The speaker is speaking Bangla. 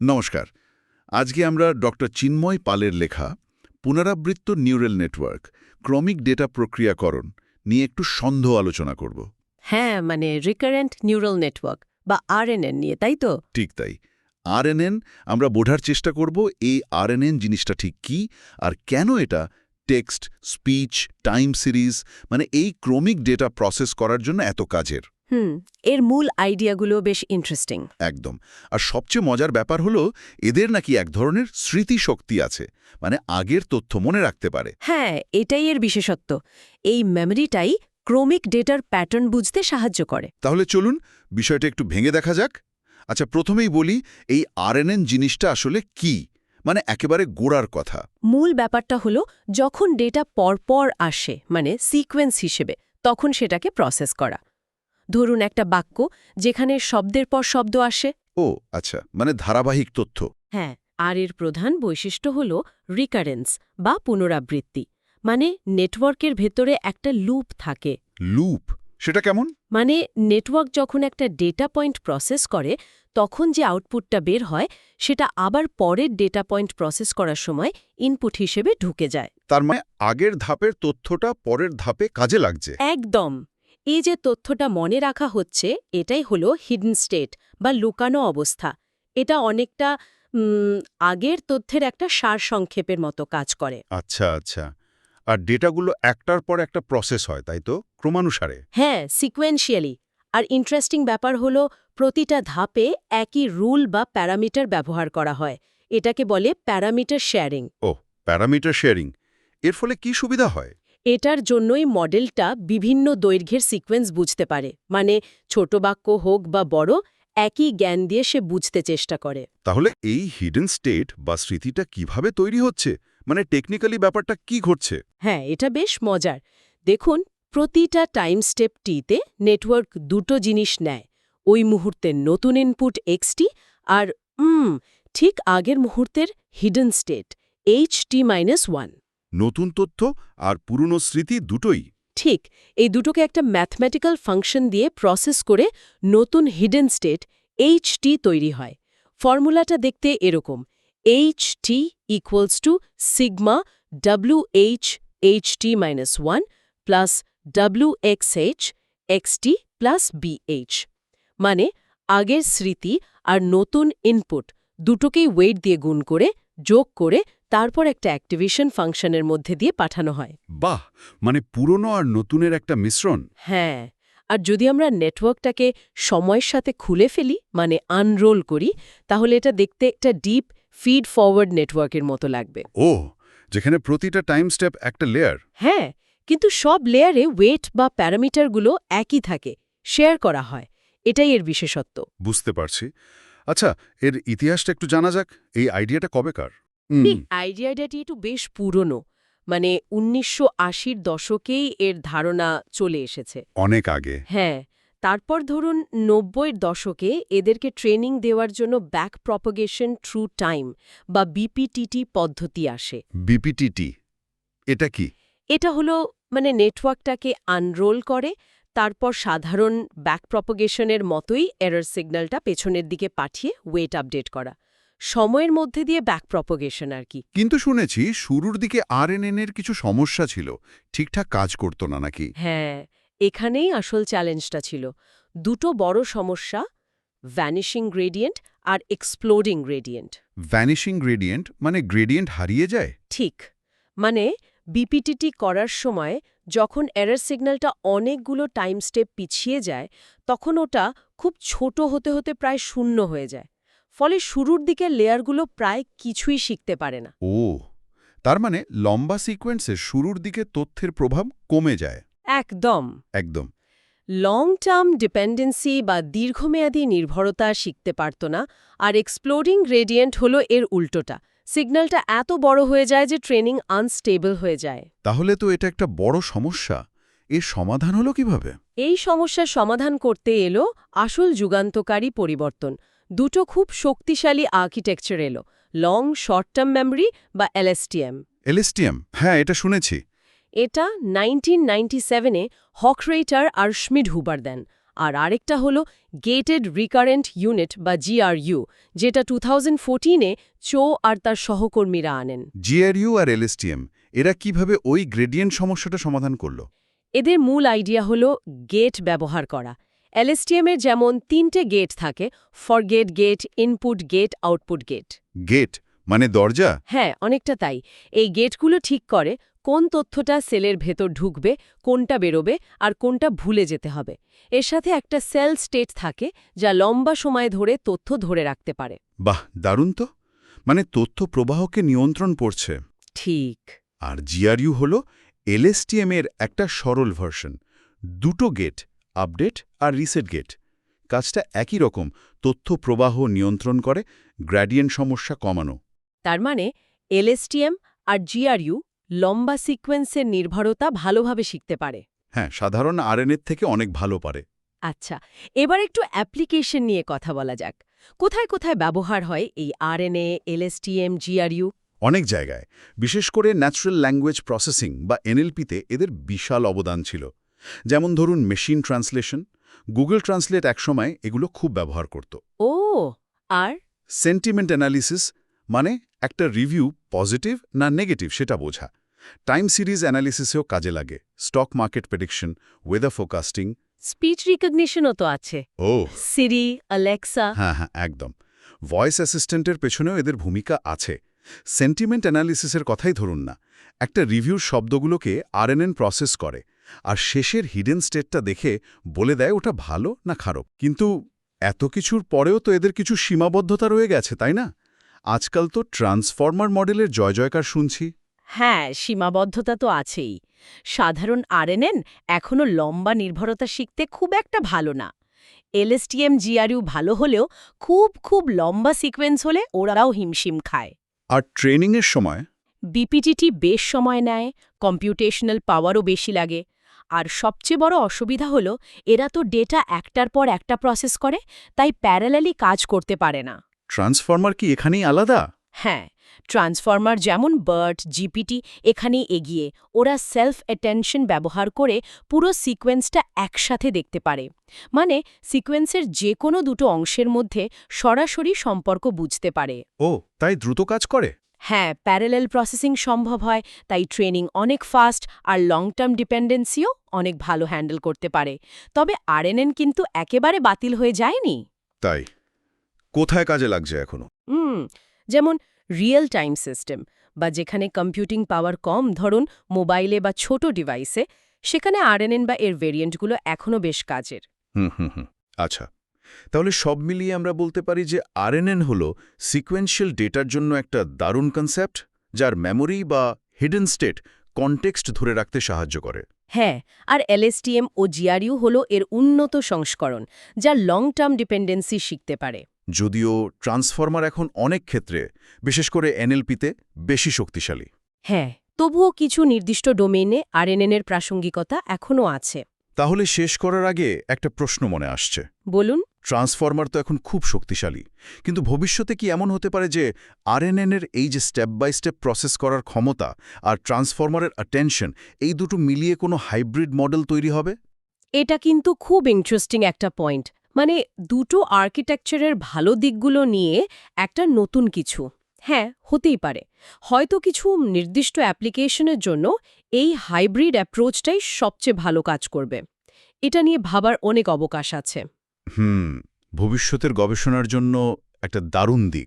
নমস্কার। আজকে আমরা ডক্টর চিন্ময় পালের লেখা পুনরাবৃত্ত নিউরাল নেটওয়ার্ক ক্রমিক ডেটা প্রক্রিয়াকরণ নিয়ে একটু সন্দেহ আলোচনা করব। হ্যাঁ মানে রিকারেন্ট নিউরাল নেটওয়ার্ক বা আরএনএন নিয়ে তাই তো? ঠিক তাই। আরএনএন আমরা বোঝার চেষ্টা করব এই আরএনএন জিনিসটা ঠিক কি আর কেন এটা টেক্সট স্পিচ টাইম সিরিজ মানে এই ক্রমিক ডেটা প্রসেস করার জন্য এত কাজের। হুম এর মূল আইডিয়াগুলো বেশ ইন্টারেস্টিং একদম। আর সবচেয়ে মজার ব্যাপার হলো এদের নাকি এক ধরনের স্মৃতিশক্তি আছে মানে আগের তথ্য মনে রাখতে পারে। হ্যাঁ এটাই এর বিশেষত্ব। এই মেমরিটাই ক্রমিক ডেটার প্যাটার্ন বুঝতে সাহায্য করে। তাহলে চলুন বিষয়টা একটু ভেঙে দেখা যাক। আচ্ছা প্রথমেই বলি এই আরএনএন জিনিসটা আসলে কি? মানে একেবারে গোড়ার কথা। মূল ব্যাপারটা হলো যখন ডেটা পরপর আসে মানে সিকোয়েন্স হিসেবে তখন সেটাকে প্রসেস করা। ধরুন একটা বাক্য যেখানে শব্দের পর শব্দ আসে। ও আচ্ছা মানে ধারাবাহিক তথ্য। হ্যাঁ আর এর প্রধান বৈশিষ্ট্য হল রিকারেন্স বা পুনরাবৃত্তি মানে নেটওয়ার্কের ভেতরে একটা লুপ থাকে। লুপ? সেটা কেমন? মানে নেটওয়ার্ক যখন একটা ডেটা পয়েন্ট প্রসেস করে তখন যে আউটপুটটা বের হয় সেটা আবার পরের ডেটা পয়েন্ট প্রসেস করার সময় ইনপুট হিসেবে ঢুকে যায়। তার মানে আগের ধাপের তথ্যটা পরের ধাপে কাজে লাগছে। একদম। এই যে তথ্যটা মনে রাখা হচ্ছে এটাই হলো হিডেন স্টেট বা লুকানো অবস্থা। এটা অনেকটা আগের তথ্যের একটা সারসংক্ষেপের মতো কাজ করে। আচ্ছা আচ্ছা। আর ডেটাগুলো একটার পর একটা প্রসেস হয় তাই তো? ক্রমানুসারে। হ্যাঁ সিকোয়েন্সিয়ালি আর ইন্টারেস্টিং ব্যাপার হলো প্রতিটা ধাপে একই রুল বা প্যারামিটার ব্যবহার করা হয়। এটাকে বলে প্যারামিটার শেয়ারিং ও প্যারামিটার শেয়ারিং এর ফলে কি সুবিধা হয়? এটার জন্যই মডেলটা বিভিন্ন দৈর্ঘ্যের সিকোয়েন্স বুঝতে পারে। মানে ছোট বাক্য হোক বা বড় একই জ্ঞান দিয়ে সে বুঝতে চেষ্টা করে। তাহলে এই হিডেন স্টেট বা স্মৃতিটা কীভাবে তৈরি হচ্ছে? মানে টেকনিক্যালি ব্যাপারটা কি ঘটছে? হ্যাঁ এটা বেশ মজার। দেখুন প্রতিটা টাইম স্টেপ টিতে নেটওয়ার্ক দুটো জিনিস নেয়। ওই মুহূর্তের নতুন ইনপুট এক্সটি আর উম ঠিক আগের মুহূর্তের hidden state H T minus one নতুন তথ্য আর পুরনো স্মৃতি দুটোই। ঠিক, এই দুটোকে একটা ম্যাথমেটিক্যাল ফাংশন দিয়ে প্রসেস করে নতুন হিডেন স্টেট এইচ তৈরি হয়। ফর্মুলাটা দেখতে এরকম H T equals to sigma W H H T minus one plus W X H X T plus B H মানে আগের স্মৃতি আর নতুন ইনপুট দুটোকেই ওয়েট দিয়ে গুণ করে যোগ করে তারপর একটা অ্যাক্টিভেশন ফাংশনের মধ্যে দিয়ে পাঠানো হয়। বাহ! মানে পুরনো আর নতুনের একটা মিশ্রণ। হ্যাঁ আর যদি আমরা নেটওয়ার্কটাকে সময়ের সাথে খুলে ফেলি মানে আনরোল করি তাহলে এটা দেখতে একটা ডিপ ফিড ফরওয়ার্ড নেটওয়ার্কের মতো লাগবে। ও যেখানে প্রতিটা টাইম স্টেপ একটা লেয়ার। হ্যাঁ কিন্তু সব লেয়ারে ওয়েট বা প্যারামিটারগুলো একই থাকে শেয়ার করা হয়। এটাই এর বিশেষত্ব। বুঝতে পারছি। আচ্ছা এর ইতিহাসটা একটু জানা যাক। এই আইডিয়াটা কবেকার আইডিয়াটি একটু বেশ পুরনো। মানে উনিশশো আশির দশকেই এর ধারণা চলে এসেছে। অনেক আগে। হ্যাঁ তারপর ধরুন নব্বইয়ের দশকে এদেরকে ট্রেনিং দেওয়ার জন্য ব্যাক প্রপোগেশন ট্রু টাইম বা বিপিটিটি পদ্ধতি আসে। বিপিটিটি এটা কি? এটা হলো মানে নেটওয়ার্কটাকে আনরোল করে তারপর সাধারণ ব্যাক প্রপোগেশনের মতোই এরর সিগন্যালটা পেছনের দিকে পাঠিয়ে ওয়েট আপডেট করা। সময়ের মধ্যে দিয়ে ব্যাক প্রপোগেশন আর কি। কিন্তু শুনেছি শুরুর দিকে আরএনএন এর কিছু সমস্যা ছিল। ঠিকঠাক কাজ করতো না নাকি? হ্যাঁ এখানেই আসল চ্যালেঞ্জটা ছিল। দুটো বড় সমস্যা ভ্যানিশিং গ্রেডিয়েন্ট আর এক্সপ্লোডিং গ্রেডিয়েন্ট ভ্যানিশিং গ্রেডিয়েন্ট মানে গ্রেডিয়েন্ট হারিয়ে যায়? ঠিক মানে বিপিটিটি করার সময় যখন এরর সিগন্যালটা অনেকগুলো টাইম স্টেপ পিছিয়ে যায় তখন ওটা খুব ছোট হতে হতে প্রায় শূন্য হয়ে যায়। ফলে শুরুর দিকে লেয়ারগুলো প্রায় কিছুই শিখতে পারে না। ও তার মানে লম্বা সিকোয়েন্সে শুরুর দিকে তথ্যের প্রভাব কমে যায়। একদম। একদম। লং টার্ম ডিপেন্ডেন্সি বা দীর্ঘমেয়াদী নির্ভরতা শিখতে পারত না আর এক্সপ্লোরিং গ্রেডিয়েন্ট হলো এর উল্টোটা। সিগন্যালটা এত বড় হয়ে যায় যে ট্রেনিং আনস্টেবল হয়ে যায়। তাহলে তো এটা একটা বড় সমস্যা। এর সমাধান হলো কীভাবে? এই সমস্যার সমাধান করতে এলো আসল যুগান্তকারী পরিবর্তন। দুটো খুব শক্তিশালী আর্কিটেকচার এলো লং শর্ট টার্ম মেমরি বা এলএসটিএম। এলএসটিএম? হ্যাঁ এটা শুনেছি। এটা নাইনটিন নাইনটি সেভেনে হকরেটার আর স্মিড হুবার দেন। আর আরেকটা হলো গেটেড রিকারেন্ট ইউনিট বা জিআরইউ যেটা টু থাউজেন্ড ফোরটিনে চো আর তার সহকর্মীরা আনেন। জিআরইউ আর এলএসটিএম এরা কীভাবে ওই গ্রেডিয়েন্ট সমস্যাটা সমাধান করল? এদের মূল আইডিয়া হলো গেট ব্যবহার করা। এলএসটিএম এর যেমন তিনটে গেট থাকে forget gate input gate output gate. Gate মানে দরজা? হ্যাঁ অনেকটা তাই। এই গেটগুলো ঠিক করে কোন তথ্যটা সেলের ভেতর ঢুকবে কোনটা বেরোবে আর কোনটা ভুলে যেতে হবে। এর সাথে একটা সেল স্টেট থাকে যা লম্বা সময় ধরে তথ্য ধরে রাখতে পারে। বাহ দারুণ তো। মানে তথ্য প্রবাহকে নিয়ন্ত্রণ পড়ছে ঠিক। আর জিআরইউ হল এলএসটিএম এর একটা সরল ভার্সন। দুটো গেট আপডেট আর রিসেট গেট। কাজটা একই রকম তথ্য প্রবাহ নিয়ন্ত্রণ করে গ্র্যাডিয়েন্ট সমস্যা কমানো। তার মানে এলএসটিএম আর জিআরইউ লম্বা সিকোয়েন্সের নির্ভরতা ভালোভাবে শিখতে পারে। হ্যাঁ সাধারণ আরএনএর থেকে অনেক ভালো পারে। আচ্ছা এবার একটু অ্যাপ্লিকেশন নিয়ে কথা বলা যাক। কোথায় কোথায় ব্যবহার হয় এই আরএনএ এলএসটিএম জিআরইউ অনেক জায়গায়। বিশেষ করে ন্যাচারাল ল্যাঙ্গুয়েজ প্রসেসিং বা এনএলপিতে এদের বিশাল অবদান ছিল। যেমন ধরুন মেশিন ট্রান্সলেশন গুগল ট্রান্সলেট একসময় এগুলো খুব ব্যবহার করত। ও আর? সেন্টিমেন্ট অ্যানালিসিস মানে একটা রিভিউ পজিটিভ না নেগেটিভ সেটা বোঝা। টাইম সিরিজ অ্যানালিসিসেও কাজে লাগে। Stock market prediction weather forecasting speech রিকগনিশনও তো আছে। ও সিরি অ্যালেক্সা। হ্যাঁ হ্যাঁ একদম। ভয়েস অ্যাসিস্ট্যান্টের পেছনেও এদের ভূমিকা আছে। সেন্টিমেন্ট অ্যানালিসিসের কথাই ধরুন না। একটা রিভিউর শব্দগুলোকে আরএনএন প্রসেস করে আর শেষের হিডেন স্টেটটা দেখে বলে দেয় ওটা ভালো না খারাপ। কিন্তু এত কিছুর পরেও তো এদের কিছু সীমাবদ্ধতা রয়ে গেছে তাই না? আজকাল তো ট্রান্সফর্মার মডেলের জয় জয়কার শুনছি। হ্যাঁ সীমাবদ্ধতা তো আছেই। সাধারণ আরএনএন এখনও লম্বা নির্ভরতা শিখতে খুব একটা ভালো না। এলএসটিএম জিআরইউ ভালো হলেও খুব খুব লম্বা সিকোয়েন্স হলে ওরাও হিমশিম খায়। আর ট্রেনিংয়ের সময়? বিপিটিটি বেশ সময় নেয় কম্পিউটেশনাল পাওয়ারও বেশি লাগে। আর সবচেয়ে বড় অসুবিধা হলো এরা তো ডেটা একটার পর একটা প্রসেস করে তাই প্যারালালি কাজ করতে পারে না। ট্রান্সফর্মার কি এখানেই আলাদা? হ্যাঁ ট্রান্সফর্মার যেমন বার্ট জিপিটি এখানেই এগিয়ে। ওরা সেলফ অ্যাটেনশন ব্যবহার করে পুরো সিকোয়েন্সটা একসাথে দেখতে পারে। মানে সিকোয়েন্সের যে কোনো দুটো অংশের মধ্যে সরাসরি সম্পর্ক বুঝতে পারে। ও তাই দ্রুত কাজ করে? হ্যাঁ প্যারালেল প্রসেসিং সম্ভব হয় তাই ট্রেনিং অনেক ফাস্ট আর লং টার্ম ডিপেন্ডেন্সিও অনেক ভালো হ্যান্ডেল করতে পারে। তবে আরএনএন কিন্তু একেবারে বাতিল হয়ে যায়নি। তাই। কোথায় কাজে লাগছে এখনও? হুম যেমন রিয়েল টাইম সিস্টেম বা যেখানে কম্পিউটিং পাওয়ার কম ধরুন মোবাইলে বা ছোট ডিভাইসে সেখানে আরএনএন বা এর ভেরিয়েন্টগুলো এখনও বেশ কাজের। হুম হুম হুম আচ্ছা। তাহলে সব মিলিয়ে আমরা বলতে পারি যে আরএনএন হল সিকোয়েন্সিয়াল ডেটার জন্য একটা দারুণ কনসেপ্ট যার মেমোরি বা হিডেন স্টেট কনটেক্সট ধরে রাখতে সাহায্য করে। হ্যাঁ আর এলএসটিএম ও জিআরইউ হল এর উন্নত সংস্করণ যা লং টার্ম ডিপেন্ডেন্সি শিখতে পারে। যদিও ট্রান্সফর্মার এখন অনেক ক্ষেত্রে বিশেষ করে এনএলপিতে বেশি শক্তিশালী। হ্যাঁ তবুও কিছু নির্দিষ্ট ডোমেইনে আর আরএনএনের প্রাসঙ্গিকতা এখনও আছে। তাহলে শেষ করার আগে একটা প্রশ্ন মনে আসছে। বলুন। ট্রান্সফর্মার তো এখন খুব শক্তিশালী। কিন্তু ভবিষ্যতে কি এমন হতে পারে যে আর আরএনএনের এই যে স্টেপ বাই স্টেপ প্রসেস করার ক্ষমতা আর ট্রান্সফর্মারের অ্যাটেনশন এই দুটো মিলিয়ে কোনো হাইব্রিড মডেল তৈরি হবে? এটা কিন্তু খুব ইন্টারেস্টিং একটা পয়েন্ট। মানে দুটো আর্কিটেকচারের ভালো দিকগুলো নিয়ে একটা নতুন কিছু। হ্যাঁ হতেই পারে। হয়তো কিছু নির্দিষ্ট অ্যাপ্লিকেশনের জন্য এই হাইব্রিড অ্যাপ্রোচটাই সবচেয়ে ভালো কাজ করবে। এটা নিয়ে ভাবার অনেক অবকাশ আছে। হুম, ভবিষ্যতের গবেষণার জন্য একটা দারুণ দিক।